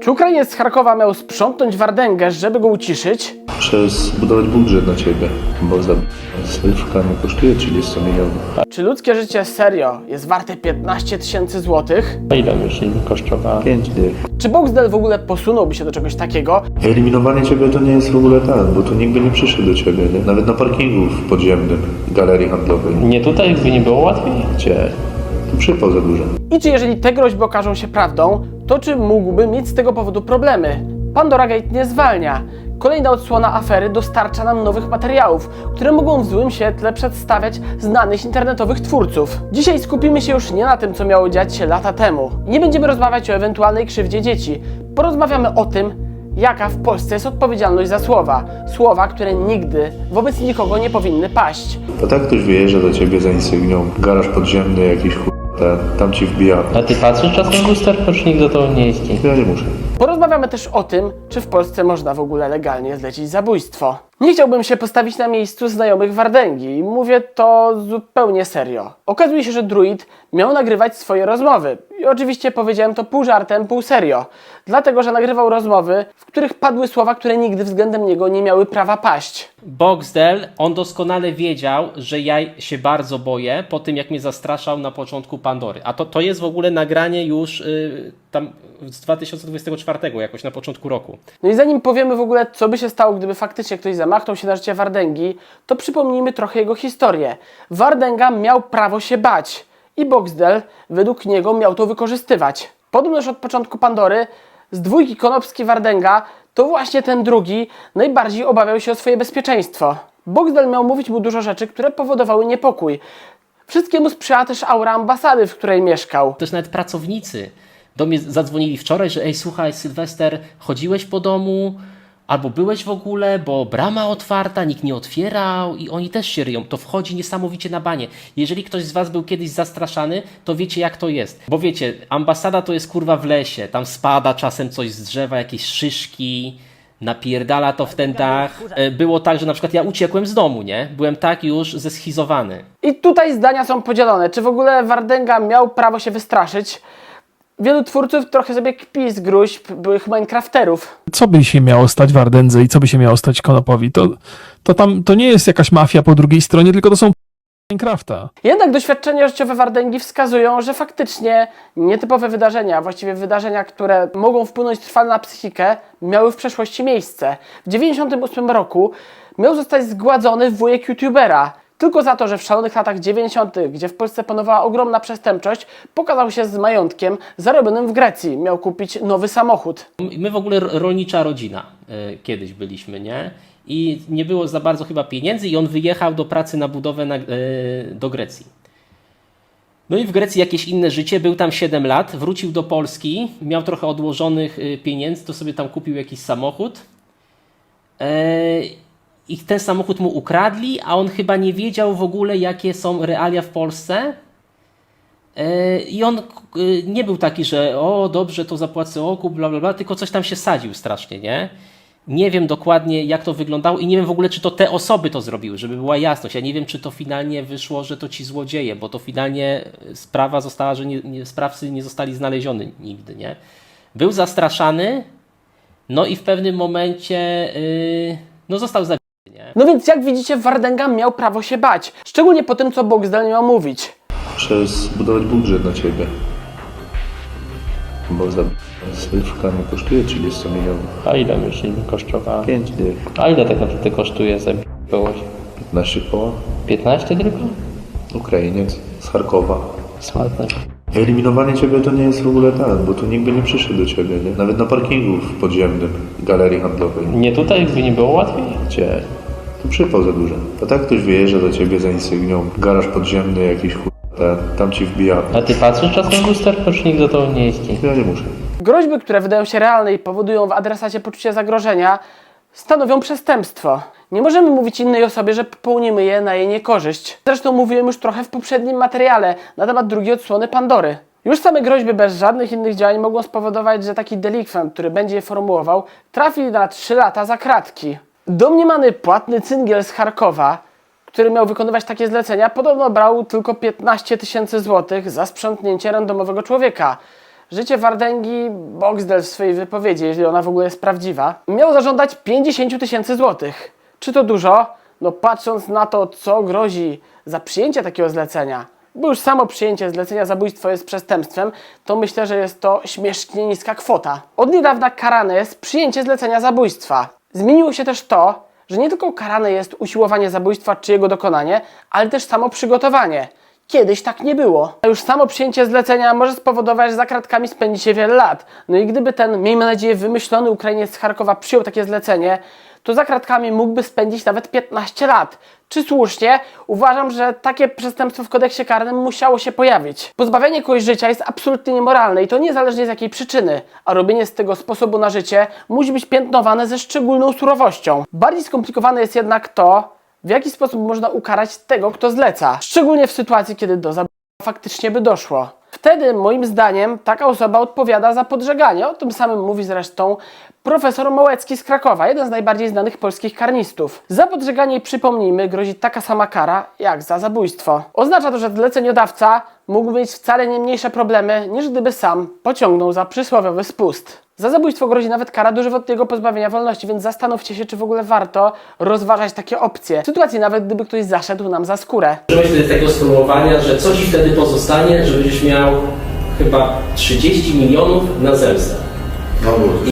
Czy Ukrainiec z Charkowa miał sprzątnąć Wardęgę, żeby go uciszyć? Przez zbudować budżet na ciebie, bo za swoje szukanie kosztuje 30 milionów. Czy ludzkie życie serio jest warte 15 tysięcy złotych? A ile myśli kosztowała? 5 dych. Czy Boxdel w ogóle posunąłby się do czegoś takiego? Eliminowanie ciebie to nie jest w ogóle tak, bo tu nikt by nie przyszedł do ciebie, nie? Nawet na parkingu w podziemnym galerii handlowej. Nie tutaj, by nie było łatwiej? Gdzie? Przypał za dużo. I czy jeżeli te groźby okażą się prawdą, to czy mógłby mieć z tego powodu problemy? Pandora Gate nie zwalnia. Kolejna odsłona afery dostarcza nam nowych materiałów, które mogą w złym świetle przedstawiać znanych internetowych twórców. Dzisiaj skupimy się już nie na tym, co miało dziać się lata temu. Nie będziemy rozmawiać o ewentualnej krzywdzie dzieci. Porozmawiamy o tym, jaka w Polsce jest odpowiedzialność za słowa. Słowa, które nigdy wobec nikogo nie powinny paść. To tak ktoś wyjeżdża do ciebie za insygnią, garaż podziemny jakiś chuj, ten, tam ci wbija. A ty patrzysz czasem w lusterko, czy nikt za to nie jeździ? Ja nie muszę. Porozmawiamy też o tym, czy w Polsce można w ogóle legalnie zlecić zabójstwo. Nie chciałbym się postawić na miejscu znajomych Wardęgi i mówię to zupełnie serio. Okazuje się, że druid miał nagrywać swoje rozmowy. I oczywiście powiedziałem to pół żartem, pół serio. Dlatego, że nagrywał rozmowy, w których padły słowa, które nigdy względem niego nie miały prawa paść. Boxdel, on doskonale wiedział, że ja się bardzo boję po tym, jak mnie zastraszał na początku Pandory. A to, to jest w ogóle nagranie już y, tam z 2024, jakoś na początku roku. No i zanim powiemy w ogóle, co by się stało, gdyby faktycznie ktoś zamachnął się na życie Wardęgi, to przypomnijmy trochę jego historię. Wardęga miał prawo się bać i Boxdel według niego miał to wykorzystywać. Podobno już od początku Pandory z dwójki Konopski-Wardęga to właśnie ten drugi najbardziej obawiał się o swoje bezpieczeństwo. Boxdel miał mówić mu dużo rzeczy, które powodowały niepokój. Wszystkiemu sprzyjała też aura ambasady, w której mieszkał. Też nawet pracownicy do mnie zadzwonili wczoraj, że ej, słuchaj, Sylwester, chodziłeś po domu, albo byłeś w ogóle, bo brama otwarta, nikt nie otwierał i oni też się ryją. To wchodzi niesamowicie na banie. Jeżeli ktoś z was był kiedyś zastraszany, to wiecie jak to jest. Bo wiecie, ambasada to jest kurwa w lesie, tam spada czasem coś z drzewa, jakieś szyszki, napierdala to w ten dach. E, Było tak, że na przykład ja uciekłem z domu, nie? Byłem tak już zeschizowany. I tutaj zdania są podzielone. Czy w ogóle Wardęga miał prawo się wystraszyć? Wielu twórców trochę sobie kpi z gruźb byłych Minecrafterów. co by się miało stać Wardędze i co by się miało stać Konopowi? To, to tam to nie jest jakaś mafia po drugiej stronie, tylko to są Minecrafta. Jednak doświadczenia życiowe Wardęgi wskazują, że faktycznie nietypowe wydarzenia, właściwie wydarzenia, które mogą wpłynąć trwale na psychikę, miały w przeszłości miejsce. W 98 roku miał zostać zgładzony wujek youtubera. Tylko za to, że w szalonych latach 90., gdzie w Polsce panowała ogromna przestępczość, pokazał się z majątkiem zarobionym w Grecji. Miał kupić nowy samochód. My w ogóle rolnicza rodzina y, kiedyś byliśmy, nie? I nie było za bardzo chyba pieniędzy i on wyjechał do pracy na budowę na, y, do Grecji. No i w Grecji jakieś inne życie, był tam 7 lat, wrócił do Polski, miał trochę odłożonych y, pieniędzy, to sobie tam kupił jakiś samochód. E, I ten samochód mu ukradli, a on chyba nie wiedział w ogóle, jakie są realia w Polsce. E, I on y, nie był taki, że o dobrze, to zapłacę okup, bla bla bla, tylko coś tam się sadził strasznie, nie? Nie wiem dokładnie, jak to wyglądało i nie wiem w ogóle, czy to te osoby to zrobiły, żeby była jasność. Ja nie wiem, czy to finalnie wyszło, że to ci złodzieje, bo to finalnie sprawa została, że nie, nie, sprawcy nie zostali znaleziony nigdy, nie? Był zastraszany, no i w pewnym momencie yy, no został zabity? No więc jak widzicie, Wardęga miał prawo się bać. Szczególnie po tym, co Boxdel miał mówić. Przez zbudować budżet na ciebie, bo za swoje szukanie kosztuje 30 milionów. A ile myśli kosztowała? 5 dych. A ile tak naprawdę kosztuje za kogoś? 15 koła. 15 tylko? Ukrainiec z Charkowa. Smartne. Eliminowanie ciebie to nie jest w ogóle tak, bo tu nikt by nie przyszedł do ciebie, nie? Nawet na parkingu w podziemnym galerii handlowej. Nie tutaj, by nie było łatwiej? Gdzie? Tu przypał za dużo. To tak ktoś wyjeżdża do ciebie za insygnią, garaż podziemny jakiś chuj, ten, tam ci wbija. A ty patrzysz czasem w lusterko, czy nikt za to nie jeździ? Ja nie muszę. Groźby, które wydają się realne i powodują w adresacie poczucie zagrożenia, stanowią przestępstwo. Nie możemy mówić innej osobie, że popełnimy je na jej niekorzyść. Zresztą mówiłem już trochę w poprzednim materiale na temat drugiej odsłony Pandory. Już same groźby bez żadnych innych działań mogą spowodować, że taki delikwent, który będzie je formułował, trafi na 3 lata za kratki. Domniemany płatny cyngiel z Charkowa, który miał wykonywać takie zlecenia, podobno brał tylko 15 tysięcy złotych za sprzątnięcie randomowego człowieka. życie Wardęgi Boxdel w swojej wypowiedzi, jeżeli ona w ogóle jest prawdziwa, miał zażądać 50 tysięcy złotych. Czy to dużo? No patrząc na to, co grozi za przyjęcie takiego zlecenia, bo już samo przyjęcie zlecenia zabójstwo jest przestępstwem, to myślę, że jest to śmiesznie niska kwota. Od niedawna karane jest przyjęcie zlecenia zabójstwa. Zmieniło się też to, że nie tylko karane jest usiłowanie zabójstwa czy jego dokonanie, ale też samo przygotowanie. Kiedyś tak nie było. A już samo przyjęcie zlecenia może spowodować, że za kratkami spędzi się wiele lat. No i gdyby ten, miejmy nadzieję, wymyślony Ukrainiec z Charkowa przyjął takie zlecenie, to za kratkami mógłby spędzić nawet 15 lat. Czy słusznie? Uważam, że takie przestępstwo w kodeksie karnym musiało się pojawić. Pozbawienie kogoś życia jest absolutnie niemoralne i to niezależnie z jakiej przyczyny, a robienie z tego sposobu na życie musi być piętnowane ze szczególną surowością. Bardziej skomplikowane jest jednak to, w jaki sposób można ukarać tego, kto zleca. Szczególnie w sytuacji, kiedy do zabójstwa faktycznie by doszło. Wtedy, moim zdaniem, taka osoba odpowiada za podżeganie. O tym samym mówi zresztą profesor Mołecki z Krakowa, jeden z najbardziej znanych polskich karnistów. Za podżeganie, przypomnijmy, grozi taka sama kara jak za zabójstwo. Oznacza to, że zleceniodawca mógł mieć wcale nie mniejsze problemy, niż gdyby sam pociągnął za przysłowiowy spust. Za zabójstwo grozi nawet kara dożywotniego pozbawienia wolności, więc zastanówcie się, czy w ogóle warto rozważać takie opcje. W sytuacji nawet, gdyby ktoś zaszedł nam za skórę. Użyłeś tego sformułowania, że co ci wtedy pozostanie, że miał chyba 30 milionów na zemstę.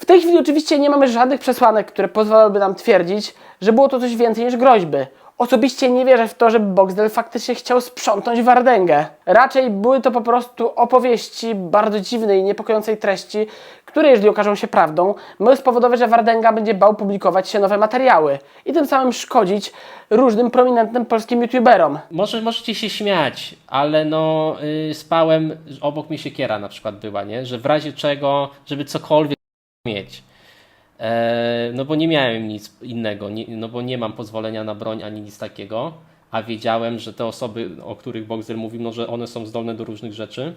W tej chwili oczywiście nie mamy żadnych przesłanek, które pozwalałyby nam twierdzić, że było to coś więcej niż groźby. Osobiście nie wierzę w to, że Boxdel faktycznie chciał sprzątnąć Wardęgę. Raczej były to po prostu opowieści bardzo dziwnej i niepokojącej treści, które jeżeli okażą się prawdą, mogą spowodować, że Wardęga będzie bał publikować się nowe materiały i tym samym szkodzić różnym prominentnym polskim youtuberom. Może możecie się śmiać, ale no y, spałem, obok mnie siekiera na przykład była, nie? Że w razie czego, żeby cokolwiek mieć. E, no bo nie miałem nic innego, no bo nie mam pozwolenia na broń ani nic takiego, a wiedziałem, że te osoby, o których Boxer mówił, no że one są zdolne do różnych rzeczy.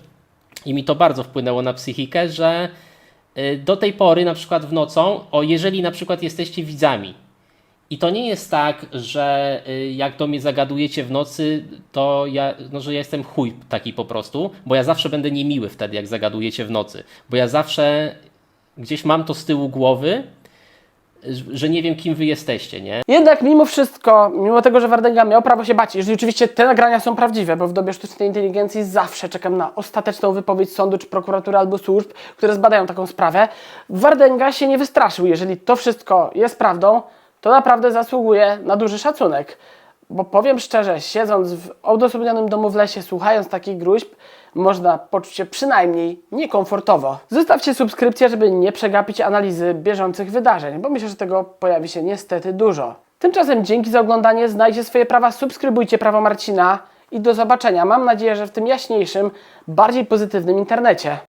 I mi to bardzo wpłynęło na psychikę, że y, do tej pory, na przykład w nocą, o jeżeli na przykład jesteście widzami, i to nie jest tak, że y, jak do mnie zagadujecie w nocy, to ja, no, że ja jestem chuj taki po prostu, bo ja zawsze będę niemiły wtedy, jak zagadujecie w nocy. Bo ja zawsze gdzieś mam to z tyłu głowy, że nie wiem, kim wy jesteście, nie? Jednak mimo wszystko, mimo tego, że Wardęga miał prawo się bać, jeżeli oczywiście te nagrania są prawdziwe, bo w dobie sztucznej inteligencji zawsze czekam na ostateczną wypowiedź sądu czy prokuratury albo służb, które zbadają taką sprawę, Wardęga się nie wystraszył. Jeżeli to wszystko jest prawdą, to naprawdę zasługuje na duży szacunek. Bo powiem szczerze, siedząc w odosobnionym domu w lesie, słuchając takich gruźb, można poczuć się przynajmniej niekomfortowo. Zostawcie subskrypcję, żeby nie przegapić analizy bieżących wydarzeń, bo myślę, że tego pojawi się niestety dużo. Tymczasem dzięki za oglądanie, znajdzie swoje prawa, subskrybujcie prawo Marcina i do zobaczenia. Mam nadzieję, że w tym jaśniejszym, bardziej pozytywnym internecie.